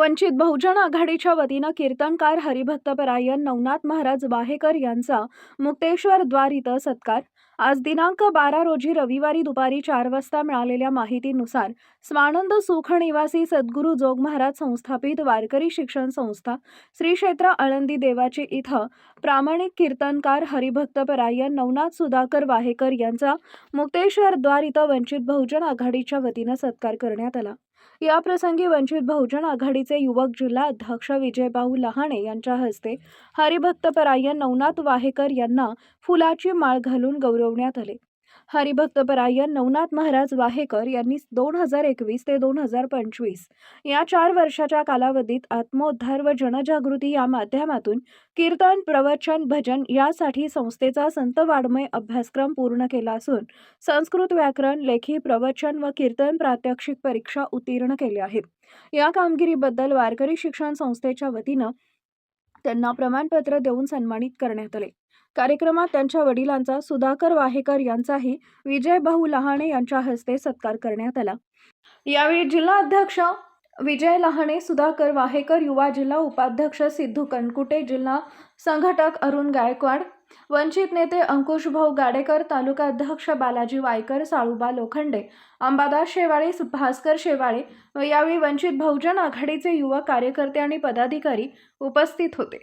वंचित बहुजन आघाडीच्या वतीनं कीर्तनकार हरिभक्तपरायण नवनाथ महाराज वाहेकर यांचा मुक्तेश्वर द्वार इथं सत्कार. आज दिनांक बारा रोजी रविवारी दुपारी चार वाजता मिळालेल्या माहितीनुसार स्वानंद सुख निवासी सद्गुरू जोग महाराज संस्थापित वारकरी शिक्षण संस्था श्री क्षेत्र आळंदी देवाची इथं प्रामाणिक कीर्तनकार हरिभक्तपरायण नवनाथ सुधाकर वाहेकर यांचा मुक्तेश्वर द्वार इथं वंचित बहुजन आघाडीच्या वतीनं सत्कार करण्यात आला. याप्रसंगी वंचित बहुजन आघाडीचे युवक जिल्हा अध्यक्ष विजयभाऊ लहाणे यांच्या हस्ते हरिभक्तपरायण नवनाथ वाहेकर यांना फुलाची माळ घालून गौरवण्यात आले. हरिभक्तपरायण नवनाथ महाराज वाहेकर यांनी दोन हजार एकवीस ते दोन हजार पंचवीस या चार वर्षाच्या कालावधीत आत्मोद्धार व जनजागृती या माध्यमातून कीर्तन प्रवचन भजन यासाठी संस्थेचा संत वाड्मय अभ्यासक्रम पूर्ण केला असून संस्कृत व्याकरण लेखी प्रवचन व कीर्तन प्रात्यक्षिक परीक्षा उत्तीर्ण केल्या आहेत. या कामगिरीबद्दल वारकरी शिक्षण संस्थेच्या वतीनं त्यांना प्रमाणपत्र देऊन सन्मानित करण्यात आले. कार्यक्रमात त्यांच्या वडिलांचा सुधाकर वाहेकर यांचाही विजयभाऊ लहाणे यांच्या हस्ते सत्कार करण्यात आला. यावेळी जिल्हा अध्यक्ष विजय लहाणे सुधाकर वाहेकर युवा जिल्हा उपाध्यक्ष सिद्धू कनकुटे जिल्हा संघटक अरुण गायकवाड वंचित नेते अंकुश भाऊ गाडेकर तालुका अध्यक्ष बालाजी वायकर साळुबा लोखंडे अंबादास शेवाळे भास्कर शेवाळे व यावेळी वंचित बहुजन आघाडीचे युवक कार्यकर्ते आणि पदाधिकारी उपस्थित होते.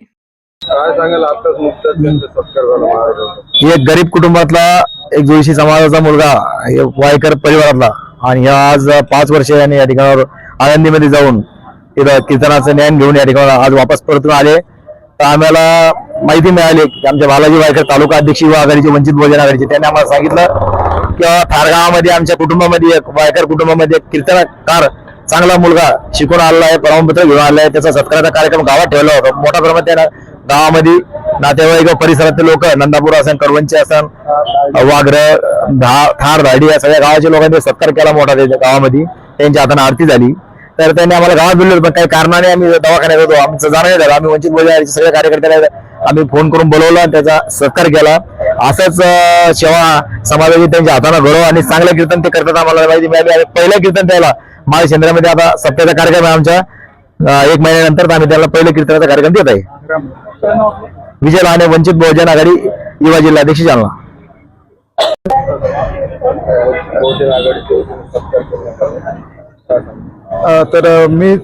एक गरीब कुटुंबातला एक जोशी समाजाचा मुलगा वायकर परिवारातला आणि आज पाच वर्ष याने या ठिकाणावर आळंदीमध्ये जाऊन तिथं कीर्तनाचं ज्ञान घेऊन या ठिकाणावर आज वापस परतून आले. तर आम्हाला माहिती मिळाली. की आमच्या बालाजी वायकर तालुका अध्यक्ष युवा आघाडीचे वंचित बहुजन आघाडीचे. त्यांनी आम्हाला सांगितलं की थारगावामध्ये गावामध्ये आमच्या कुटुंबामध्ये एक वायकर कुटुंबामध्ये एक कीर्तनकार चांगला मुलगा शिकून आलेला आहे प्रमाणपत्र घेऊन आलेला आहे. त्याचा सत्काराचा कार्यक्रम गावात ठेवला होता. मोठ्या प्रमाणात त्या गावामध्ये नातेवाईक परिसरातले परिसरातील लोक नंदापूर असन करवंची असन वाघर धा- थार धाडी या सगळ्या गावाच्या लोकांनी सत्कार केला मोठा त्याच्या गावामध्ये. त्यांच्या हाताने आरती झाली. तर त्यांनी आम्हाला गावात बोललो पण काही कारणाने आम्ही दवाखान्यात होतो. आमचं जाणं नाही झालं आम्ही वंचित बहुजन सगळ्या कार्यकर्त्याला आम्ही फोन करून बोलवलं आणि त्याचा सत्कार केला. असंच सेवा समाजाची त्यांच्या हाताने घडव आणि चांगलं कीर्तन ते करतात आम्हाला. माहिती मिळाली आणि पहिलं कीर्तन त्याला माझ्या केंद्रामध्ये आता सप्त्याचा कार्यक्रम आहे आमच्या. एक महिन्यानंतर आम्ही त्याला पहिलं कीर्तनाचा कार्यक्रम देत आहे. विजय लहाने वंचित बहुजन आघाडी युवा जिल्हाध्यक्ष जालना. बहुजन आघाडीचे तर मी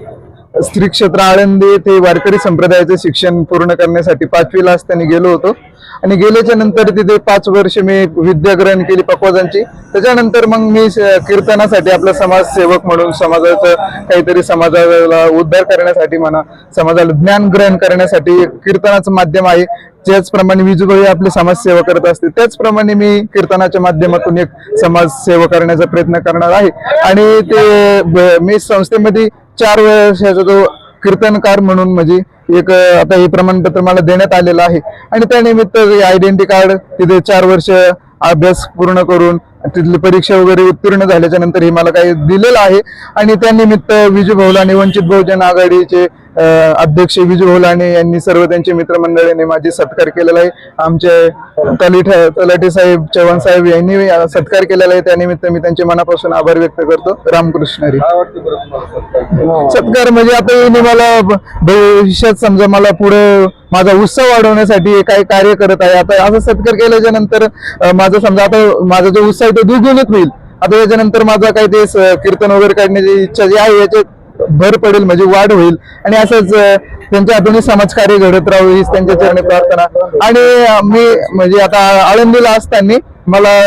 स्त्री क्षेत्र आळंदी येथे वारकरी संप्रदायाचे शिक्षण पूर्ण करण्यासाठी पाचवीला असताना गेलो होतो. आणि गेल्याच्यानंतर तिथे पाच वर्ष मी विद्या ग्रहण केली पकवाजांची. त्याच्यानंतर मग मी कीर्तनासाठी आपला समाजसेवक म्हणून समाजाचं काहीतरी समाजाला उद्धार करण्यासाठी म्हणा समाजाला ज्ञान ग्रहण करण्यासाठी कीर्तनाचं माध्यम आहे. ज्याचप्रमाणे विजूभाई आपले समाजसेवा करत असते. त्याचप्रमाणे मी कीर्तनाच्या माध्यमातून एक समाजसेवा करण्याचा प्रयत्न करणार आहे. आणि ते मी संस्थेमध्ये चार वर्षाचा जो कीर्तनकार म्हणून म्हणजे एक आता हे प्रमाणपत्र मला देण्यात आलेलं आहे. आणि त्यानिमित्त आयडेंटिटी कार्ड तिथे चार वर्ष अभ्यास पूर्ण करून तिथली परीक्षा वगैरे उत्तीर्ण झाल्याच्यानंतर हे मला काही दिलेलं आहे. आणि त्यानिमित्त विजू भाऊलाने वंचित बहुजन आघाडीचे अध्यक्ष विजू भाऊलाने यांनी सर्व त्यांचे मित्रमंडळीने माझे सत्कार केलेला आहे. आमचे तलिठ तलाठी साहेब चव्हाण साहेब यांनी सत्कार केलेला आहे. त्यानिमित्त मी त्यांचे मनापासून आभार व्यक्त करतो. रामकृष्ण हरी. सत्कार? म्हणजे आता यांनी मला भविष्यात समजा मला पुढे माझा उत्साह वाढवण्यासाठी काही कार्य करत आहे. आता असं सत्कार केल्याच्यानंतर माझं समजा आता माझा जो उत्साह तो दुर्गुणित होईल. आता याच्यानंतर माझा काही ते कीर्तन वगैरे काढण्याची इच्छा जी आहे याच्यात भर पडेल म्हणजे वाढ होईल. आणि असंच त्यांच्या हातून समाजकार्य घडत राहू हीच त्यांच्या चरणी प्रार्थना. आणि मी म्हणजे आता आळंदीला असताना मला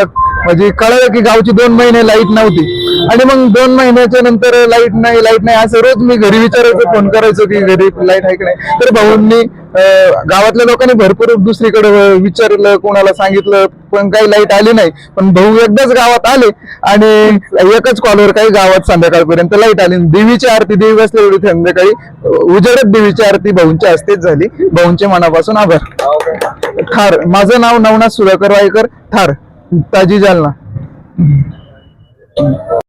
म्हणजे कळलं की गावची दोन महिने लाइट नव्हती. आणि मग दोन महिन्याच्या नंतर लाइट नाही लाइट नाही असं रोज मी घरी विचारायचो फोन करायचो की घरी लाइट आहे की नाही. तर भाऊंनी गावातल्या लोकांनी भरपूर दुसरीकडे विचारलं कोणाला सांगितलं पण काही लाइट आली नाही. पण भाऊ एकदाच गावात आले आणि एकच कॉलवर काही गावात संध्याकाळपर्यंत लाइट आली. देवीची आरती देवी बसल्या एवढी संध्याकाळी. उजेडत देवीची आरती भाऊंच्या हस्तेच झाली. भाऊंचे मनापासून आभार? ठार माझं नाव नवनाथ सुधाकर वायकर. ठार ताजी जालना.